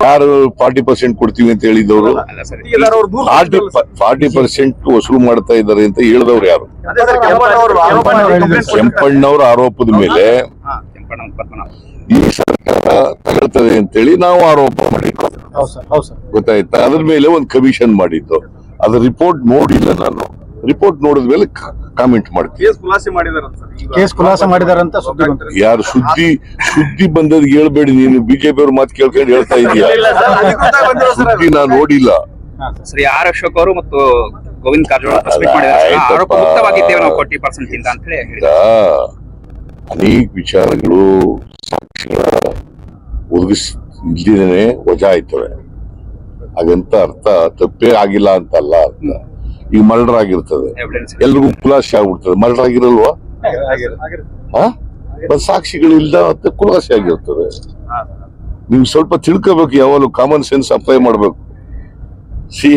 ಯಾರು forty percent ಕೊಡ್ತೀವಿ ಅಂತ ಹೇಳಿದವರು ಅಲ್ಲ ಸರ್ ಫಾರ್ಟಿ ಫಾರ್ಟಿ ಪರ್ಸೆಂಟ್ ವಸೂಲು ಮಾಡ್ತಾ ಇದ್ದಾರೆ ಅಂತ ಹೇಳಿದವ್ರು ಯಾರು? ಕೆಂಪಣ್ಣವ್ರ ಆರೋಪದ ಮೇಲೆ ಈ ಸರ್ಕಾರ ತಗೊಳ್ತದೆ ಅಂತೇಳಿ ನಾವು ಆರೋಪ ಮಾಡಿದ್ದು ಹೌದು ಸರ್ ಹೌದು ಸರ್. ಗೊತ್ತಾಯ್ತಾ? ಅದ್ರ ಮೇಲೆ ಒಂದು ಕಮಿಷನ್ ಮಾಡಿದ್ದು. ಅದ್ರ ರಿಪೋರ್ಟ್ ನೋಡಿಲ್ಲ ನಾನು. ರಿಪೋರ್ಟ್ ನೋಡಿದ ಮೇಲೆ ಕಾಮೆಂಟ್ ಮಾಡ್ತೀವಿ ಕೇಸ್ ಖುಲಾಸೆ ಮಾಡಿದಾರಂತ ಸುದ್ದಿ ಬಂತು ಯಾರು ಸುದ್ದಿ ಸುದ್ದಿ ಬಂದದ್ ಹೇಳ್ಬೇಡಿ ನೀನು ಬಿಜೆಪಿ ಅವ್ರ ಮಾತು ಕೇಳ್ಕೊಂಡು ಹೇಳ್ತಾ ಇದೀಯ ಇಲ್ಲ ಸರ್ ಅಧಿಕೃತ ಬಂದಿರೋ ಸರ್ ಅದು. ಸುದ್ದಿ ನಾನು ನೋಡಿಲ್ಲ ಸರ್. ಆರ್ ಅಶೋಕ್ ಅವರು ಮತ್ತು ಗೋವಿಂದ್ ಕಾರಜೋಳ ಪ್ರೆಸ್ ಮೀಟ್ ಮಾಡಿದ್ದಾರೆ ಸರ್. ಆಯ್ತಪ್ಪ. ಆರೋಪ ಮುಕ್ತವಾಗಿದ್ದೇವೆ ನಾವು ಫೋರ್ಟಿ ಪರ್ಸೆಂಟ್ ಇಂದ ಅಂತ ಹೇಳಿ ಅನೇಕ ವಿಚಾರಗಳು ಸಾಕ್ಷಿಗಳ ಒದಗಿಸ್ ಇಲ್ದಿನೇ ವಜಾ ಆಯ್ತವೆ ಹಾಗಂತ ಅರ್ಥ ತಪ್ಪೇ ಆಗಿಲ್ಲ ಅಂತಲ್ಲ ಅರ್ಥ ಈಗ ಮರ್ಡರ್ ಆಗಿರ್ತದೆ. ಎಲ್ರಿಗೂ ಖುಲಾಸೆ ಆಗ್ಬಿಡ್ತದೆ. ಮರ್ಡರ್ ಆಗಿರಲ್ವಾ? ಸಾಕ್ಷಿಗಳು ಇಲ್ಲ ಮತ್ತೆ ಖುಲಾಸೆ ಆಗಿರ್ತದೆ. ನೀವು ಸ್ವಲ್ಪ ತಿಳ್ಕೋಬೇಕು ಯಾವಾಗಲೂ ಕಾಮನ್ ಸೆನ್ಸ್ ಅಪ್ಲೈ ಮಾಡಬೇಕು. ಸಿ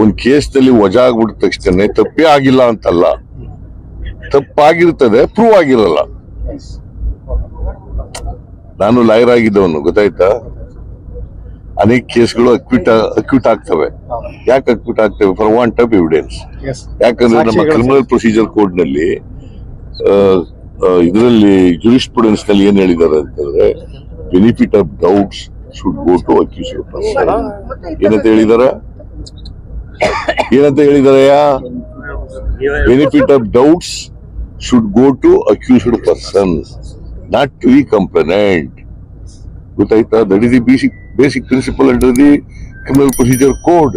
ಒಂದು ಕೇಸ್ನಲ್ಲಿ ವಜಾ ಆಗ್ಬಿಟ್ಟ ತಕ್ಷಣ ತಪ್ಪೇ ಆಗಿಲ್ಲ ಅಂತಲ್ಲ. ತಪ್ಪಾಗಿರ್ತದೆ ಪ್ರೂವ್ ಆಗಿರಲ್ಲ. ನಾನು ಲಾಯರ್ ಆಗಿದ್ದವನು ಗೊತ್ತಾಯ್ತಾ? ಅನೇಕ ಕೇಸ್ಗಳು ಅಕ್ವಿಟ್ ಅಕ್ವಿಟ್ ಆಗ್ತವೆ. ಯಾಕೆ ಅಕ್ವಿಟ್ ಆಗ್ತವೆ? For want of evidence. ಯಾಕಂದ್ರೆ ನಮ್ಮ ಕ್ರಿಮಿನಲ್ ಪ್ರೊಸೀಜರ್ ಕೋಡ್ನಲ್ಲಿ ಇದರಲ್ಲಿ ಜುರಿಸ್ಪ್ರುಡೆನ್ಸ್ನಲ್ಲಿ ಏನ್ ಹೇಳಿದ್ದಾರೆ ಅಂತಂದ್ರೆ benefit of doubts should go to accused person ಏನಂತ ಹೇಳಿದಾರೆ? ಏನಂತ ಹೇಳಿದಾರೆ benefit of doubts should go to accused person not to ಈ ಕಂಪನೆಂಟ್ ಗೊತ್ತಾಯ್ತಾ? That is the basic basic principle under the criminal procedure code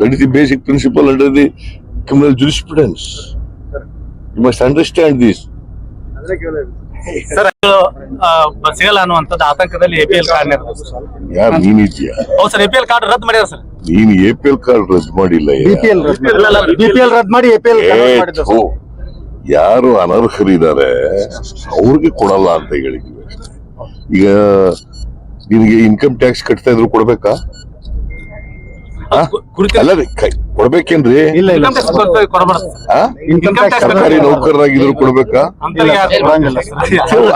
that is the basic principle under the criminal jurisprudence you must understand this ಅಂದ್ರೆ sir ಸಿಗಲ್ಲ ಅನ್ನುವಂಥದ್ದು ಆತಂಕದಲ್ಲಿ A P L card ಯಾರು ನೀನಿದ್ಯಾ ಹೌದು sir A P L card ರದ್ದು ಮಾಡ್ಯಾರ sir. ನೀನು ಎ ಪಿ ಎಲ್ ಕಾರ್ಡ್ ರದ್ದು ಮಾಡಿಲ್ಲ ಬಿಪಿಎಲ್ ಬಿಪಿಎಲ್ ರದ್ದು ಮಾಡಿ ಏ, ಮಾಡಿದ್ದು ಥು. ಯಾರು ಅನರ್ಹರಿದ್ದಾರೆ ಅವ್ರಿಗೆ ಕೊಡಲ್ಲ ಅಂತ ಹೇಳಿದ್ವಿ. ಈಗ ನಿನಗೆ ಇನ್ಕಮ್ ಟ್ಯಾಕ್ಸ್ ಕಟ್ತಾ ಇದ್ರು ಕೊಡ್ಬೇಕಾ? ಅಲ್ಲ ರೀ, ಕೈ- ಕೊಡ್ಬೇಕೇನ್ರಿ? ಇಲ್ಲ ಇಲ್ಲ. ಸರ್ಕಾರಿ ನೌಕರರಾಗಿದ್ರು ಕೊಡ್ಬೇಕಾ?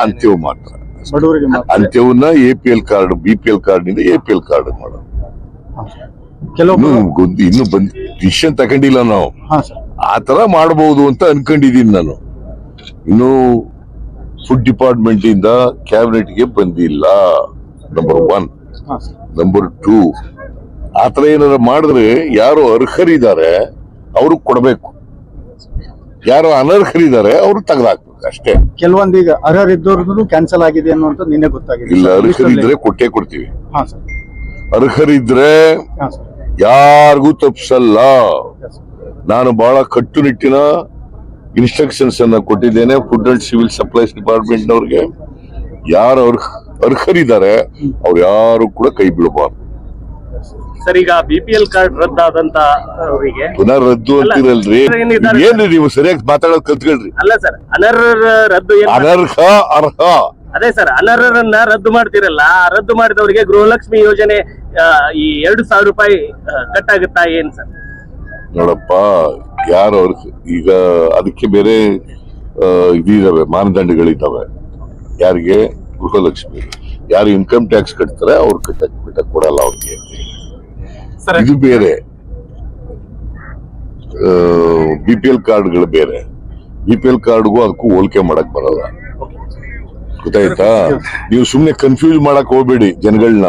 ಅಂತ್ಯವು ಮಾತ್ರ. ಅಂತ್ಯವನ್ನ A P L card B P L ಕಾರ್ಡ್ನಿಂದ ಎ ಪಿ ಎಲ್ ಕಾರ್ಡ್ ಮಾಡೋದು. ಇನ್ನು ಬಂದ್ ಡಿಸಿಷನ್ ತಗೊಂಡಿಲ್ಲ ನಾವು. ಆತರ ಸರ್. ಆ ತರ ಮಾಡಬಹುದು ಅಂತ ಅನ್ಕೊಂಡಿದೀನಿ ನಾನು. ಇನ್ನು ಫುಡ್ ಡಿಪಾರ್ಟ್ಮೆಂಟ್ ಇಂದ ಕ್ಯಾಬಿನೆಟ್ಗೆ ಬಂದಿಲ್ಲ. ನಂಬರ್ ಒನ್ ನಂಬರ್ ಟೂ ಆ ಥರ ಏನಾದ್ರು ಮಾಡಿದ್ರೆ ಯಾರು ಅರ್ಹರಿದ್ದಾರೆ ಅವ್ರಿಗೆ ಕೊಡಬೇಕು. ಯಾರು ಅನರ್ಹರಿದ್ದಾರೆ ಅವ್ರು ತೆಗೆದಾಕ್ಬೇಕು ಅಷ್ಟೇ. ಕೆಲವೊಂದು ಈಗ ಅರ್ಹರಿದ್ದವ್ರದ್ದು ಕ್ಯಾನ್ಸಲ್ ಆಗಿದೆ ಅನ್ನುವಂತ ನಿನ್ನೆ ಗೊತ್ತಾಗಿದೆ. ಇಲ್ಲ. ಅರ್ಹರಿದ್ರೆ ಕೊಟ್ಟೇ ಕೊಡ್ತೀವಿ. ಹಾ ಸರ್. ಅರ್ಹರಿದ್ರೆ ಯಾರಿಗೂ ತಪ್ಪಿಸಲ್ಲ ನಾನು ಬಹಳ ಕಟ್ಟುನಿಟ್ಟಿನ ಇನ್ಸ್ಟ್ರಕ್ಷನ್ಸ್ ಅನ್ನ ಕೊಟ್ಟಿದ್ದೇನೆ ಫುಡ್ ಅಂಡ್ ಸಿವಿಲ್ ಸಪ್ಲೈಸ್ ಡಿಪಾರ್ಟ್ಮೆಂಟ್ನವ್ರಿಗೆ ಯಾರು ಅರ್ಹ ಅರ್ಹರಿದ್ದಾರೆ ಅವ್ರು ಯಾರು ಕೂಡ ಕೈ ಬಿಡಬಾರ್ದು. ಸರ್ ಈಗ ಬಿ ಪಿ ಎಲ್ ಕಾರ್ಡ್ ರದ್ದಾದಂತ ಅವರಿಗೆ ಪುನಃ ರದ್ದು ಅಂತಿರಲ್ರಿ ಏನ್ರಿ ನೀವು ಸರಿಯಾಗಿ ಮಾತಾಡೋದು ಕಲ್ತ್ಕೊಳ್ರಿ. ಅಲ್ಲ ಸರ್ ಅನರ್ ರದ್ದು ಅನರ್ಹ ಅರ್ಹ. ಅದೇ ಸರ್ ಅನರ್ಹರನ್ನ ರದ್ದು ಮಾಡ್ತಿರಲ್ಲ ರದ್ದು ಮಾಡಿದವರಿಗೆ ಗೃಹಲಕ್ಷ್ಮಿ ಯೋಜನೆ ಈ ಎರಡು ಸಾವಿರ ರೂಪಾಯಿ ಕಟ್ ಆಗುತ್ತಾ ಏನ್ ಸರ್? ನೋಡಪ್ಪ ಯಾರು ಅವ್ರ ಈಗ ಅದಕ್ಕೆ ಬೇರೆ ಇದಿದಾವೆ ಮಾನದಂಡಗಳಿದ್ದಾವೆ ಯಾರಿಗೆ? ಗೃಹಲಕ್ಷ್ಮಿ. ಯಾರು ಇನ್ಕಮ್ ಟ್ಯಾಕ್ಸ್ ಕಟ್ತಾರೆ ಅವ್ರು ಕಟ್ಟಕ್ ಕಟ್ಟಕ್ ಕೊಡಲ್ಲ ಅವ್ರಿಗೆ. ಇದು ಬೇರೆ. ಬಿ ಪಿ ಎಲ್ ಕಾರ್ಡ್ಗಳು ಬೇರೆ. ಬಿ ಪಿ ಎಲ್ ಕಾರ್ಡ್ಗೂ ಅದಕ್ಕೂ ಹೋಲಿಕೆ ಮಾಡಕ್ ಬರಲ್ಲ. ಗೊತ್ತಾಯ್ತಾ? ನೀವು ಸುಮ್ನೆ ಕನ್ಫ್ಯೂಸ್ ಮಾಡಕ್ ಹೋಗ್ಬೇಡಿ ಜನಗಳನ್ನ